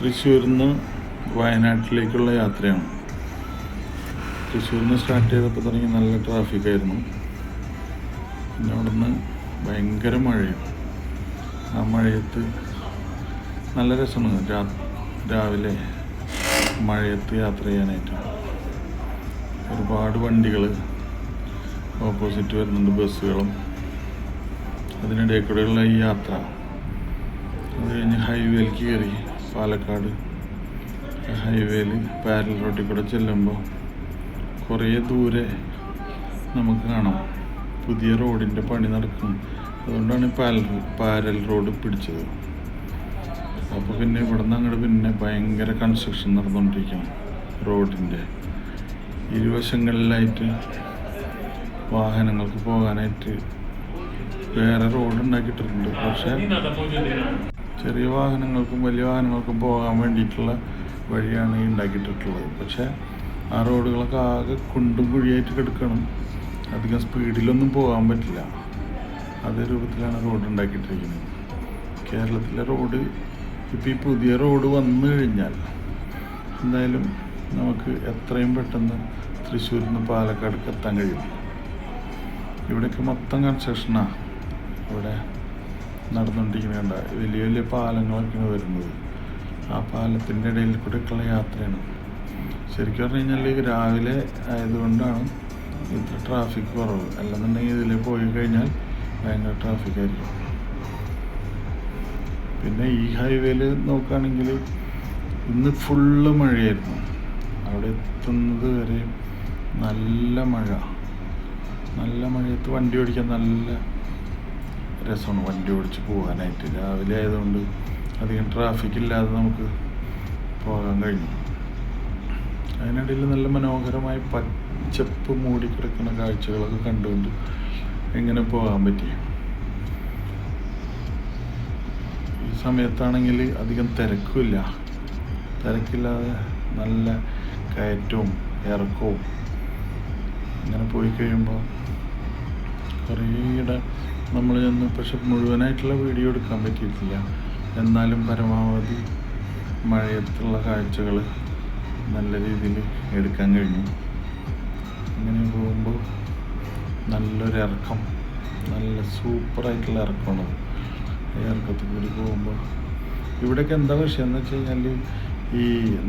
തൃശ്ശൂരിൽ നിന്ന് വയനാട്ടിലേക്കുള്ള യാത്രയാണ്. തൃശ്ശൂരിൽ നിന്ന് സ്റ്റാർട്ട് ചെയ്തപ്പോൾ തുടങ്ങി നല്ല ട്രാഫിക് ആയിരുന്നു. പിന്നെ നിന്ന് ഭയങ്കര മഴയാണ്. ആ മഴയത്ത് നല്ല രസമാണ്. രാ രാവിലെ മഴയത്ത് യാത്ര ചെയ്യാനായിട്ട്. ഒരുപാട് വണ്ടികൾ ഓപ്പോസിറ്റ് വരുന്നുണ്ട് ബസ്സുകളും. അതിനിടയിൽ കൂടെയുള്ള ഈ യാത്ര. അത് കഴിഞ്ഞ് ഹൈവേയിലേക്ക് കയറി. പാലക്കാട് ഹൈവേയിൽ പാരൽ റോഡിൽ കൂടെ ചെല്ലുമ്പോൾ കുറേ ദൂരെ നമുക്ക് കാണാം. പുതിയ റോഡിന്റെ പണി നടക്കും അതുകൊണ്ടാണ് പാരൽ പാരൽ റോഡ് പിടിച്ചത്. അപ്പോൾ പിന്നെ ഇവിടെ നിന്ന് അങ്ങോട്ട് പിന്നെ ഭയങ്കര കൺസ്ട്രക്ഷൻ നടന്നുകൊണ്ടിരിക്കണം റോഡിന്റെ ഇരുവശങ്ങളിലായിട്ട് വാഹനങ്ങൾക്ക് പോകാനായിട്ട് വേറെ റോഡ് ഉണ്ടാക്കിയിട്ടുണ്ട് പക്ഷേ ചെറിയ വാഹനങ്ങൾക്കും വലിയ വാഹനങ്ങൾക്കും പോകാൻ വേണ്ടിയിട്ടുള്ള വഴിയാണ് ഈ ഉണ്ടാക്കിയിട്ടുള്ളത്. പക്ഷേ ആ റോഡുകളൊക്കെ ആകെ കുണ്ടും കുഴിയായിട്ട് കിടക്കണം. അധികം സ്പീഡിലൊന്നും പോകാൻ പറ്റില്ല. അതേ രൂപത്തിലാണ് റോഡ് ഉണ്ടാക്കിയിട്ടിരിക്കുന്നത്. കേരളത്തിലെ റോഡ് ഇപ്പോൾ ഈ പുതിയ റോഡ് വന്നു കഴിഞ്ഞാൽ എന്തായാലും നമുക്ക് എത്രയും പെട്ടെന്ന് തൃശ്ശൂരിൽ നിന്ന് പാലക്കാട് എത്താൻ കഴിയും. ഇവിടെയൊക്കെ മൊത്തം കൺസ്ട്രക്ഷനാണ് ഇവിടെ നടന്നുകൊണ്ടിരിക്കുന്നുണ്ട്. വലിയ വലിയ പാലങ്ങളൊക്കെയാണ് വരുന്നത്. ആ പാലത്തിന്റെ ഇടയിൽ കൂടെയൊക്കെയുള്ള യാത്രയാണ്. ശരിക്കും പറഞ്ഞു കഴിഞ്ഞാൽ രാവിലെ ആയതുകൊണ്ടാണ് ഇത്ര ട്രാഫിക് കുറവ്. അല്ലെന്നുണ്ടെങ്കിൽ ഇതിൽ പോയി കഴിഞ്ഞാൽ ഭയങ്കര ട്രാഫിക് ആയിരിക്കും. പിന്നെ ഈ ഹൈവേയിൽ നോക്കുകയാണെങ്കിൽ ഇന്ന് ഫുള്ള് മഴയായിരുന്നു. അവിടെ എത്തുന്നത് വരെ നല്ല മഴ. നല്ല മഴയത്ത് വണ്ടി ഓടിക്കാൻ നല്ല രസമാണ് വണ്ടി ഓടിച്ച് പോകാനായിട്ട്. രാവിലെ ആയതുകൊണ്ട് അധികം ട്രാഫിക് ഇല്ലാതെ നമുക്ക് പോകാൻ കഴിഞ്ഞു. അതിനിടയിൽ നല്ല മനോഹരമായ പച്ചപ്പ് മൂടിക്കിടക്കുന്ന കാഴ്ചകളൊക്കെ കണ്ടുകൊണ്ട് എങ്ങനെ പോകാൻ പറ്റി? ഈ സമയത്താണെങ്കിൽ അധികം തിരക്കുമില്ല. തിരക്കില്ലാതെ നല്ല കയറ്റവും ഇറക്കവും അങ്ങനെ പോയി കഴിയുമ്പോൾ കുറേയുടെ നമ്മൾ ചെന്ന് പക്ഷെ മുഴുവനായിട്ടുള്ള വീഡിയോ എടുക്കാൻ പറ്റിയിട്ടില്ല. എന്നാലും പരമാവധി മഴയത്തുള്ള കാഴ്ചകൾ നല്ല രീതിയിൽ എടുക്കാൻ കഴിഞ്ഞു. അങ്ങനെ പോകുമ്പോൾ നല്ലൊരു ഇറക്കം നല്ല സൂപ്പറായിട്ടുള്ള ഇറക്കമാണ് ഈ ഇറക്കത്തിൽ കൂടി പോകുമ്പോൾ. ഇവിടെയൊക്കെ എന്താ വിഷയം എന്ന് വെച്ച് കഴിഞ്ഞാൽ ഈ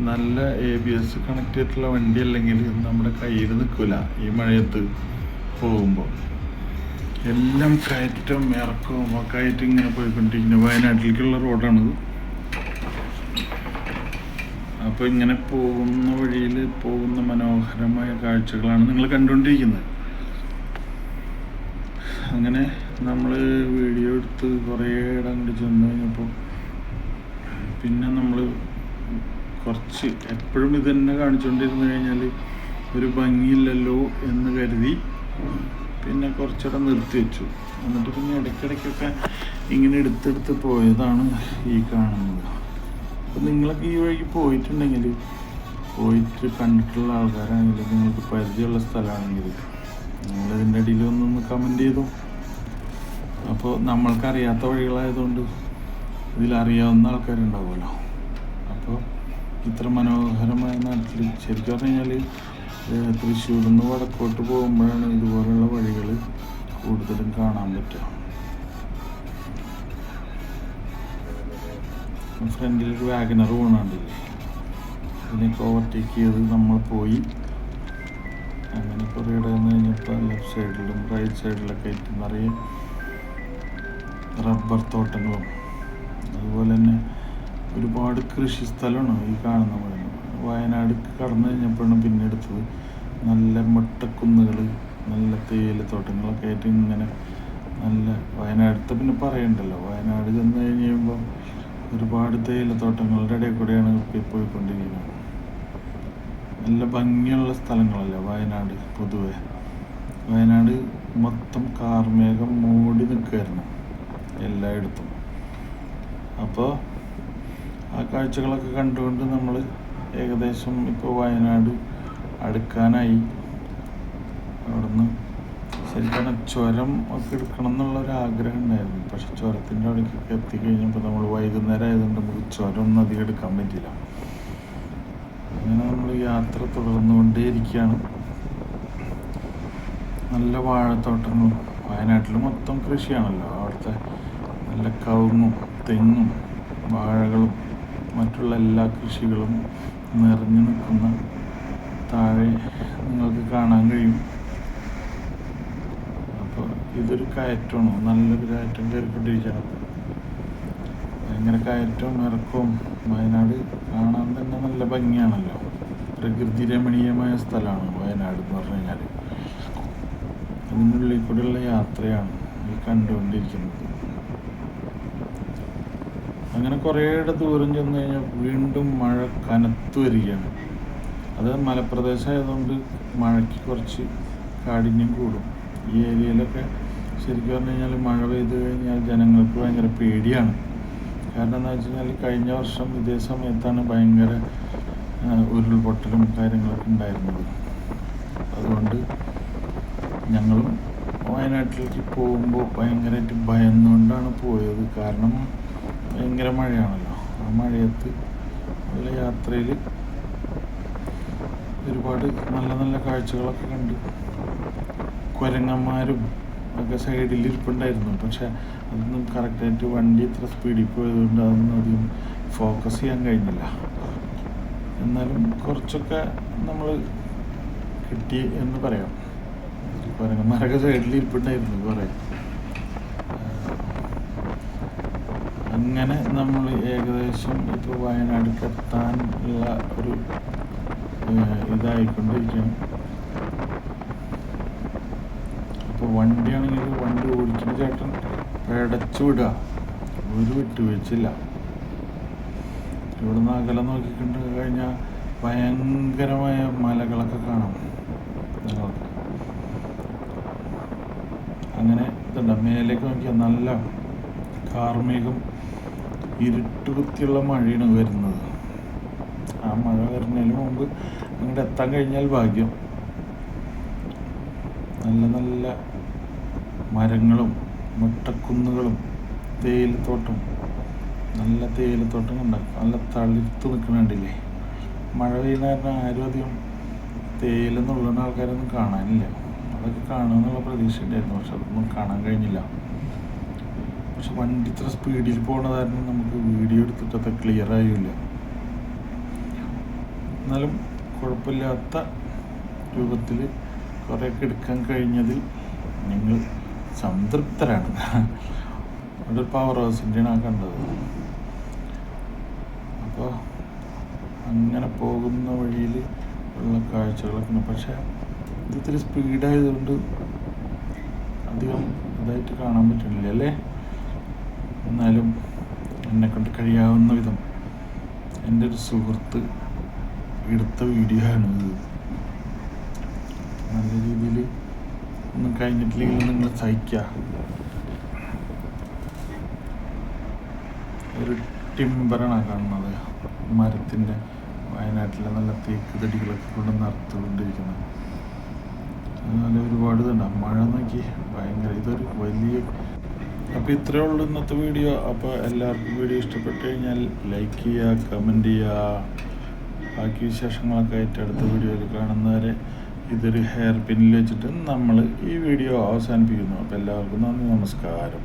നല്ല എ ബി എസ് കണക്ട് ചെയ്തിട്ടുള്ള വണ്ടി അല്ലെങ്കിൽ നമ്മുടെ കയ്യിൽ നിൽക്കില്ല ഈ മഴയത്ത് പോകുമ്പോൾ. എല്ലാം കയറ്റം ഇറക്കവും ഒക്കെ ആയിട്ട് ഇങ്ങനെ പോയിക്കൊണ്ടിരിക്കുന്നു. വയനാട്ടിലേക്കുള്ള റോഡാണത്. അപ്പോൾ ഇങ്ങനെ പോകുന്ന വഴിയിൽ പോകുന്ന മനോഹരമായ കാഴ്ചകളാണ് നിങ്ങൾ കണ്ടുകൊണ്ടിരിക്കുന്നത്. അങ്ങനെ നമ്മൾ വീഡിയോ എടുത്ത് കുറേ ഇടം കൂടി ചെന്ന് കഴിഞ്ഞപ്പോൾ പിന്നെ നമ്മൾ കുറച്ച് എപ്പോഴും ഇത് തന്നെ കാണിച്ചുകൊണ്ടിരുന്നു കഴിഞ്ഞാൽ ഒരു ഭംഗിയില്ലല്ലോ എന്ന് കരുതി പിന്നെ കുറച്ചുകൂടെ നിർത്തി വെച്ചു. എന്നിട്ട് പിന്നെ ഇടയ്ക്കിടയ്ക്കൊക്കെ ഇങ്ങനെ എടുത്തെടുത്ത് പോയതാണ് ഈ കാണുന്നത്. അപ്പം നിങ്ങളൊക്കെ ഈ വഴിക്ക് പോയിട്ടുണ്ടെങ്കിൽ പോയിട്ട് കണ്ടിട്ടുള്ള ആൾക്കാരാണെങ്കിൽ നിങ്ങൾക്ക് പരിചയമുള്ള സ്ഥലമാണെങ്കിൽ നിങ്ങളതിന്റെ അടിയിൽ ഒന്നൊന്ന് കമന്റ് ചെയ്തു? അപ്പോൾ നമ്മൾക്കറിയാത്ത വഴികളായതുകൊണ്ട് ഇതിലറിയാവുന്ന ആൾക്കാരുണ്ടാവുമല്ലോ. അപ്പോൾ ഇത്ര മനോഹരമായ നാട്ടിൽ ശരിക്കും പറഞ്ഞു കഴിഞ്ഞാൽ തൃശ്ശൂരിൽ നിന്ന് വടക്കോട്ട് പോകുമ്പോഴാണ് ഇതുപോലുള്ള വഴികൾ കൂടുതലും കാണാൻ പറ്റുക. ഫ്രണ്ടിൽ ഒരു വാഗനർ പോകണുണ്ടില്ലേ അതിനൊക്കെ ഓവർടേക്ക് ചെയ്ത് നമ്മൾ പോയി. അങ്ങനെ കുറേ ഇടയിൽ കഴിഞ്ഞപ്പോൾ ലെഫ്റ്റ് സൈഡിലും റൈറ്റ് സൈഡിലൊക്കെ ആയിട്ട് നിറയെ റബ്ബർ തോട്ടങ്ങളും. അതുപോലെ തന്നെ ഒരുപാട് കൃഷി സ്ഥലമാണ് ഈ കാണുന്ന മുഴുവൻ വയനാട് കടന്നു കഴിഞ്ഞപ്പോഴാണ് പിന്നെ എടുത്തത്. നല്ല മുട്ടക്കുന്നുകൾ നല്ല തേയിലത്തോട്ടങ്ങളൊക്കെ ആയിട്ട് ഇങ്ങനെ നല്ല വയനാടത്തെ പിന്നെ പറയണ്ടല്ലോ വയനാട് ചെന്ന് കഴിഞ്ഞ് കഴിയുമ്പോൾ ഒരുപാട് തേയിലത്തോട്ടങ്ങളുടെ ഇടയിൽ കൂടെയാണ് ഇപ്പോൾ പോയിക്കൊണ്ടിരിക്കുന്നത്. നല്ല ഭംഗിയുള്ള സ്ഥലങ്ങളല്ലേ വയനാട് പൊതുവെ. വയനാട് മൊത്തം കാർമേഘം മൂടി നിൽക്കുകയായിരുന്നു എല്ലായിടത്തും. അപ്പോൾ ആ കാഴ്ചകളൊക്കെ കണ്ടുകൊണ്ട് നമ്മൾ ഏകദേശം ഇപ്പോൾ വയനാട് അടുക്കാനായി. അവിടുന്ന് ശരിക്കും ചുരം ഒക്കെ എടുക്കണം എന്നുള്ള ഒരു ആഗ്രഹം ഉണ്ടായിരുന്നു. പക്ഷെ ചുരത്തിന്റെ അവിടേക്കൊക്കെ എത്തിക്കഴിഞ്ഞപ്പോൾ നമ്മൾ വൈകുന്നേരം ആയതുകൊണ്ട് നമുക്ക് ചുരം ഒന്നും അധികം എടുക്കാൻ പറ്റില്ല. അങ്ങനെ നമ്മൾ യാത്ര തുടർന്നുകൊണ്ടേയിരിക്കുകയാണ്. നല്ല വാഴത്തോട്ടങ്ങളും വയനാട്ടിൽ മൊത്തം കൃഷിയാണല്ലോ. അവിടുത്തെ നല്ല കവുങ്ങും തെങ്ങും വാഴകളും മറ്റുള്ള എല്ലാ കൃഷികളും നിറഞ്ഞു നിൽക്കുന്ന താഴെ നിങ്ങൾക്ക് കാണാൻ കഴിയും. അപ്പോൾ ഇതൊരു കയറ്റമാണ്. നല്ലൊരു കയറ്റം കയറിക്കൊണ്ടിരിക്കുകയാണ്. ഭയങ്കര കയറ്റവും ഇറക്കവും. വയനാട് കാണാൻ തന്നെ നല്ല ഭംഗിയാണല്ലോ. പ്രകൃതി രമണീയമായ സ്ഥലമാണ് വയനാട് എന്ന് പറഞ്ഞു കഴിഞ്ഞാൽ അതിനുള്ളിൽ കൂടെയുള്ള യാത്രയാണ് ഈ കണ്ടുകൊണ്ടിരിക്കുന്നത്. അങ്ങനെ കുറേയിടത്ത് ദൂരം ചെന്ന് കഴിഞ്ഞാൽ വീണ്ടും മഴ കനത്തു വരികയാണ്. അത് മലപ്രദേശമായതുകൊണ്ട് മഴയ്ക്ക് കുറച്ച് കാഠിന്യം കൂടും. ഈ ഏരിയയിലൊക്കെ ശരിക്കും പറഞ്ഞു കഴിഞ്ഞാൽ മഴ പെയ്തു കഴിഞ്ഞാൽ ജനങ്ങൾക്ക് ഭയങ്കര പേടിയാണ്. കാരണം എന്താ വെച്ച് കഴിഞ്ഞാൽ കഴിഞ്ഞ വർഷം ഇതേ സമയത്താണ് ഭയങ്കര ഉരുൾപൊട്ടലും കാര്യങ്ങളൊക്കെ ഉണ്ടായിരുന്നത്. അതുകൊണ്ട് ഞങ്ങളും വയനാട്ടിലേക്ക് പോകുമ്പോൾ ഭയങ്കരമായിട്ട് ഭയന്നുകൊണ്ടാണ് പോയത്. കാരണം ഭയങ്കര മഴയാണല്ലോ. ആ മഴയത്ത് നല്ല യാത്രയിൽ ഒരുപാട് നല്ല നല്ല കാഴ്ചകളൊക്കെ കണ്ട്. കുരങ്ങന്മാരും ഒക്കെ സൈഡിൽ ഇരിപ്പുണ്ടായിരുന്നു. പക്ഷെ അതൊന്നും കറക്റ്റായിട്ട് വണ്ടി ഇത്ര സ്പീഡിൽ പോയതുകൊണ്ട് അതൊന്നും അധികം ഫോക്കസ് ചെയ്യാൻ കഴിഞ്ഞില്ല. എന്നാലും കുറച്ചൊക്കെ നമ്മൾ കിട്ടി എന്ന് പറയാം. കുരങ്ങന്മാരൊക്കെ സൈഡിൽ ഇരിപ്പുണ്ടായിരുന്നു കുറേ. അങ്ങനെ നമ്മൾ ഏകദേശം ഇപ്പോൾ വയനാടിക്കെത്താൻ എത്താനുള്ള ഒരു ഇതായിക്കൊണ്ടിരിക്കുകയാണ് അപ്പോൾ വണ്ടിയാണെങ്കിൽ വണ്ടി ഓടിക്കുന്ന ചേട്ടൻ പേടച്ചു വിടുക. ഒരു വിട്ടുവീഴ്ചയില്ല. ഇവിടുന്ന് അകലെ നോക്കിക്കൊണ്ട് കഴിഞ്ഞാൽ ഭയങ്കരമായ മലകളൊക്കെ കാണാം. അങ്ങനെ ഇതുണ്ട്. മേലേക്ക് നോക്കിയാൽ നല്ല കാർമേഘം ഇരുട്ട് കുത്തിയുള്ള മഴയാണ് വരുന്നത്. ആ മഴ വരുന്നതിന് മുമ്പ് അങ്ങോട്ട് എത്താൻ കഴിഞ്ഞാൽ ഭാഗ്യം. നല്ല നല്ല മരങ്ങളും മുട്ടക്കുന്നുകളും തേയിലത്തോട്ടം നല്ല തേയിലത്തോട്ടം ഉണ്ടാക്കും നല്ല തളിർത്ത് നിൽക്കണുണ്ടില്ലേ മഴ പെയ്യുന്ന കാരണം ആരും അധികം തേയില നുള്ളുന്ന ആൾക്കാരൊന്നും കാണാനില്ല. അതൊക്കെ കാണുമെന്നുള്ള പ്രതീക്ഷ ഉണ്ടായിരുന്നു പക്ഷെ അതൊന്നും കാണാൻ കഴിഞ്ഞില്ല. പക്ഷെ വണ്ടി ഇത്ര സ്പീഡിൽ പോണ നമുക്ക് വീഡിയോ എടുത്തിട്ട് അത്ര ക്ലിയർ ആയില്ല. എന്നാലും കുഴപ്പമില്ലാത്ത രൂപത്തിൽ കുറേയൊക്കെ എടുക്കാൻ കഴിഞ്ഞതിൽ നിങ്ങൾ സംതൃപ്തരാണ്. അവിടെ പവർ ഹൗസിന്റെയാണ് ആ കണ്ടത്. അപ്പോൾ അങ്ങനെ പോകുന്ന വഴിയിൽ ഉള്ള കാഴ്ചകളൊക്കെ ഉണ്ട് പക്ഷേ ഇത് ഇത്തിരി സ്പീഡായതുകൊണ്ട് അധികം ഇതായിട്ട് കാണാൻ പറ്റുന്നില്ല അല്ലേ? എന്നാലും എന്നെ കൊണ്ട് കഴിയാവുന്ന വിധം എന്റെ ഒരു സുഹൃത്ത് എടുത്ത വീഡിയോ ആണ് ഇത് നല്ല രീതിയിൽ ഒന്നും കഴിഞ്ഞിട്ടില്ലെങ്കിൽ നിങ്ങൾ സഹിക്കുക ഒരു ടിമ്പറാണ് ആ കാണുന്നത്. മരത്തിന്റെ വയനാട്ടിലെ നല്ല തേക്ക് തടികളൊക്കെ കൊണ്ട് നിറത്തുകൊണ്ടിരിക്കുന്നത് അതുപോലെ ഒരുപാട് ഇതുണ്ടാവും മഴ നോക്കി ഭയങ്കര ഇതൊരു വലിയ അപ്പോൾ ഇത്രയേ ഉള്ളൂ ഇന്നത്തെ വീഡിയോ. അപ്പോൾ എല്ലാവർക്കും വീഡിയോ ഇഷ്ടപ്പെട്ടു കഴിഞ്ഞാൽ ലൈക്ക് ചെയ്യുക കമന്റ് ചെയ്യുക. ബാക്കി വിശേഷങ്ങളൊക്കെ ആയിട്ട് അടുത്ത വീഡിയോയിൽ കാണുന്നവരെ ഇതൊരു ഹെയർ പിന്നിൽ വെച്ചിട്ട് നമ്മൾ ഈ വീഡിയോ അവസാനിപ്പിക്കുന്നു. അപ്പോൾ എല്ലാവർക്കും നന്ദി നമസ്കാരം.